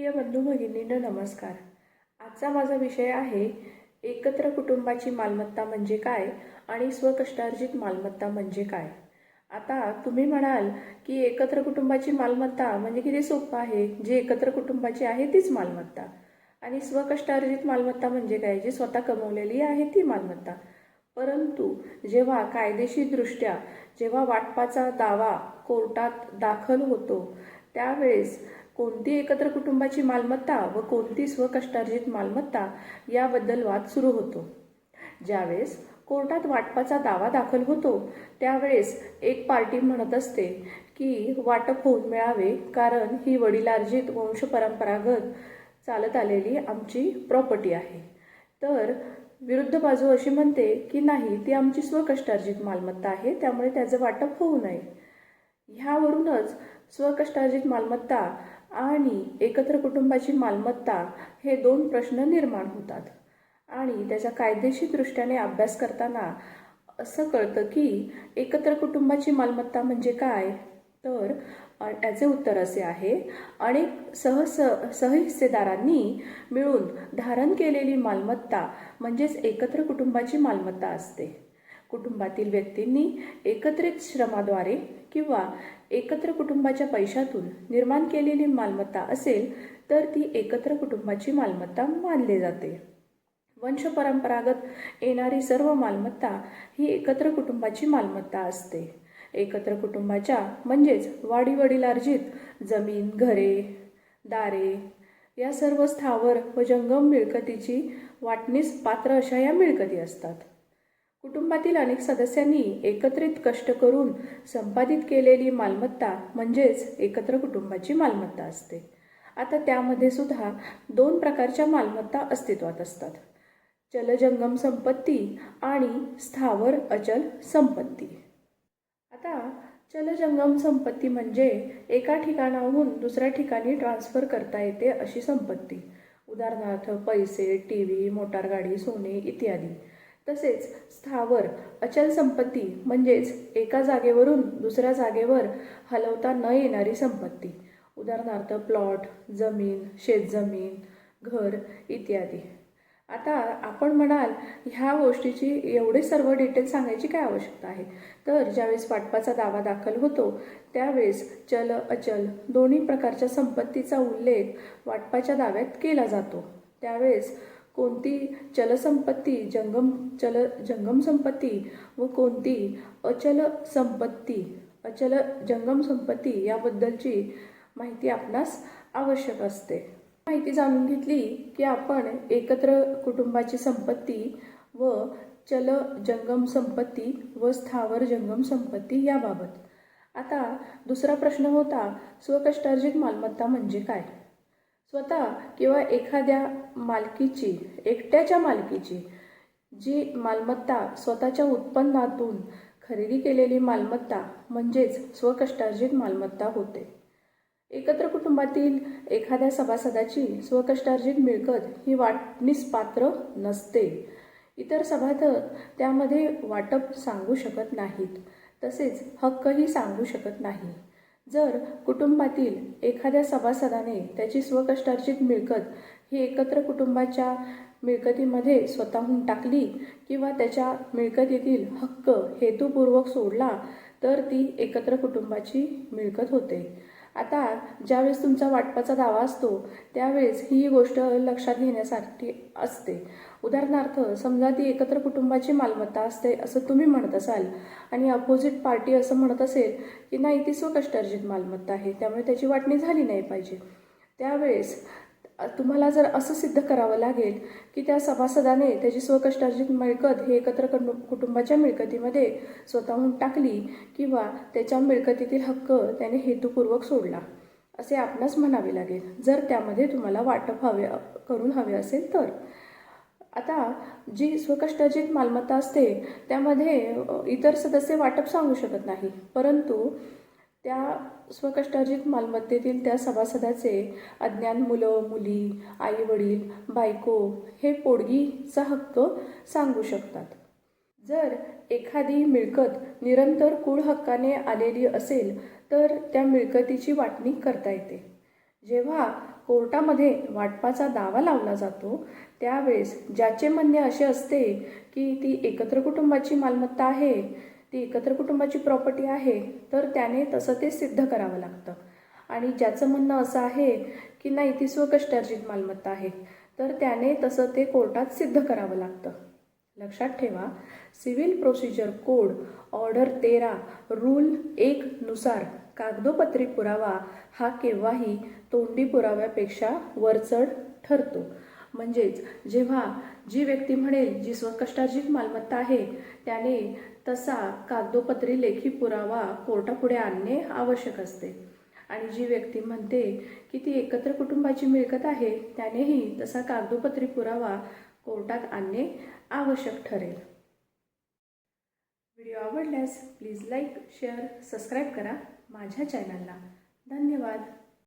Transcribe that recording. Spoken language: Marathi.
प्रिय बंधू भगिनींना नमस्कार. आजचा माझा विषय आहे एकत्र कुटुंबाची मालमत्ता म्हणजे काय आणि स्वकष्टार्जित मालमत्ता म्हणजे काय? आता तुम्ही म्हणाल की एकत्र कुटुंबाची मालमत्ता म्हणजे किती सोपं आहे? जी एकत्र कुटुंबाची आहे तीच मालमत्ता. आणि स्वकष्टार्जित मालमत्ता म्हणजे काय? जी स्वतः कमवलेली आहे ती मालमत्ता. परंतु जेव्हा कायदेशीरदृष्ट्या जेव्हा वाटपाचा दावा कोर्टात दाखल होतो त्यावेळेस कोणती एकत्र कुटुंबाची मालमत्ता व कोणती स्वकष्टार्जित मालमत्ता याबद्दल वाद सुरू होतो. ज्यावेळेस कोर्टात वाटपाचा दावा दाखल होतो त्यावेळेस एक पार्टी म्हणत असते की वाटप होऊन मिळावे कारण ही वडिलार्जित वंशपरंपरागत चालत आलेली आमची प्रॉपर्टी आहे. तर विरुद्ध बाजू अशी म्हणते की नाही ती आमची स्वकष्टार्जित मालमत्ता आहे त्यामुळे त्याचं वाटप होऊ नये. ह्यावरूनच स्वकष्टार्जित मालमत्ता आणि एकत्र कुटुंबाची मालमत्ता हे दोन प्रश्न निर्माण होतात. आणि त्याचा कायदेशीर दृष्ट्याने अभ्यास करताना असं कळतं की एकत्र कुटुंबाची मालमत्ता म्हणजे काय? तर याचे उत्तर असे आहे अनेक सह सहहिस्सेदारांनी मिळून धारण केलेली मालमत्ता म्हणजेच एकत्र कुटुंबाची मालमत्ता असते. कुटुंबातील व्यक्तींनी एकत्रित श्रमाद्वारे किंवा एकत्र कुटुंबाच्या पैशातून निर्माण केलेली मालमत्ता असेल तर ती एकत्र कुटुंबाची मालमत्ता मानली जाते. वंशपरंपरागत येणारी सर्व मालमत्ता ही एकत्र कुटुंबाची मालमत्ता असते. एकत्र कुटुंबाच्या म्हणजेच वाडीवडिलार्जित जमीन घरे दारे या सर्व स्थावर व जंगम मिळकतीची वाटणीस पात्र अशा या मिळकती असतात. कुटुंबातील अनेक सदस्यांनी एकत्रित कष्ट करून संपादित केलेली मालमत्ता म्हणजेच एकत्र कुटुंबाची मालमत्ता असते. आता त्यामध्ये सुद्धा दोन प्रकारच्या मालमत्ता अस्तित्वात असतात. चलजंगम संपत्ती आणि स्थावर अचल संपत्ती. आता चलजंगम संपत्ती म्हणजे एका ठिकाणाहून दुसऱ्या ठिकाणी ट्रान्सफर करता येते अशी संपत्ती. उदाहरणार्थ पैसे टी व्ही मोटारगाडी सोने इत्यादी. तसेच स्थावर अचल संपत्ती म्हणजेच एका जागेवरून दुसऱ्या जागेवर हलवता न येणारी संपत्ती. उदाहरणार्थ प्लॉट जमीन शेतजमीन घर इत्यादी. आता आपण म्हणाल ह्या गोष्टीची एवढे सर्व डिटेल सांगायची काय आवश्यकता आहे? तर ज्यावेळेस वाटपाचा दावा दाखल होतो त्यावेळेस चल अचल दोन्ही प्रकारच्या संपत्तीचा उल्लेख वाटपाच्या दाव्यात केला जातो. त्यावेळेस कोणती चलसंपत्ती जंगम चल जंगम संपत्ती व कोणती अचल संपत्ती अचल जंगम संपत्ती याबद्दलची माहिती आपणास आवश्यक असते. माहिती जाणून घेतली की आपण एकत्र कुटुंबाची संपत्ती व चल जंगम संपत्ती व स्थावर जंगम संपत्ती याबाबत. आता दुसरा प्रश्न होता स्वकष्टार्जित मालमत्ता म्हणजे काय? स्वतः किंवा एखाद्या मालकीची एकट्याच्या मालकीची जी मालमत्ता स्वतःच्या उत्पन्नातून खरेदी केलेली मालमत्ता म्हणजेच स्वकष्टार्जित मालमत्ता होते. एकत्र कुटुंबातील एखाद्या सभासदाची स्वकष्टार्जित मिळकत ही वाटणीस पात्र नसते. इतर सभासद त्यामध्ये वाटप सांगू शकत नाहीत तसेच हक्कही सांगू शकत नाही. जर कुटुंबातील एखाद्या सभासदाने त्याची स्वकष्टार्जित मिळकत ही एकत्र कुटुंबाच्या मिळकतीमध्ये स्वतःहून टाकली किंवा त्याच्या मिळकतीतील हक्क हेतुपूर्वक सोडला तर ती एकत्र कुटुंबाची मिळकत होते. आता ज्यावेळेस तुमचा वाटपाचा दावा असतो त्यावेळेस ही गोष्ट लक्षात घेण्यासाठी असते. उदाहरणार्थ समजा ती एकत्र कुटुंबाची मालमत्ता असते असं तुम्ही म्हणत असाल आणि अपोजिट पार्टी असं म्हणत असेल की नाही ती स्वकष्टार्जित मालमत्ता आहे त्यामुळे त्याची वाटणी झाली नाही पाहिजे. त्यावेळेस तुम्हाला जर असं सिद्ध करावं लागेल की त्या सभासदाने त्याची स्वकष्टार्जित मिळकत हे एकत्र कुटुंबाच्या मिळकतीमध्ये स्वतःहून टाकली किंवा त्याच्या मिळकतीतील हक्क त्याने हेतुपूर्वक सोडला असे आपणास म्हणावे लागेल. जर त्यामध्ये तुम्हाला वाटप हवे करून हवे असेल तर. आता जी स्वकष्टार्जित मालमत्ता असते त्यामध्ये इतर सदस्य वाटप सांगू शकत नाही. परंतु त्या स्वकष्टार्जित मालमत्तेतील त्या सभासदाचे अज्ञान मुलं मुली आई वडील बायको हे पोडगीचा हक्क सांगू शकतात. जर एखादी मिळकत निरंतर कुळ हक्काने आलेली असेल तर त्या मिळकतीची वाटणी करता येते. जेव्हा कोर्टामध्ये वाटपाचा दावा लावला जातो त्यावेळेस ज्याचे म्हणणे असे असते की ती एकत्र कुटुंबाची मालमत्ता आहे ती एकत्र कुटुंबाची प्रॉपर्टी आहे तर त्याने तसं ते सिद्ध करावं लागतं. आणि ज्याचं म्हणणं असं आहे की नाही ती स्वकष्टार्जित मालमत्ता आहे तर त्याने तसं ते कोर्टात सिद्ध करावं लागतं. लक्षात ठेवा सिव्हिल प्रोसिजर कोड ऑर्डर तेरा रूल एक नुसार कागदोपत्री पुरावा हा केव्हाही तोंडी पुराव्यापेक्षा वरचढ ठरतो. म्हणजेच जेव्हा जी व्यक्ती म्हणेल जी स्वकष्टार्जित मालमत्ता आहे त्याने तसा कागदोपत्री लेखी पुरावा कोर्टापुढे आणणे आवश्यक असते. आणि जी व्यक्ती म्हणते की ती एकत्र कुटुंबाची मिळकत आहे त्यानेही तसा कागदोपत्री पुरावा कोर्टात आणणे आवश्यक ठरेल. व्हिडिओ आवडल्यास प्लीज लाईक शेअर सबस्क्राईब करा माझ्या चॅनलला. धन्यवाद.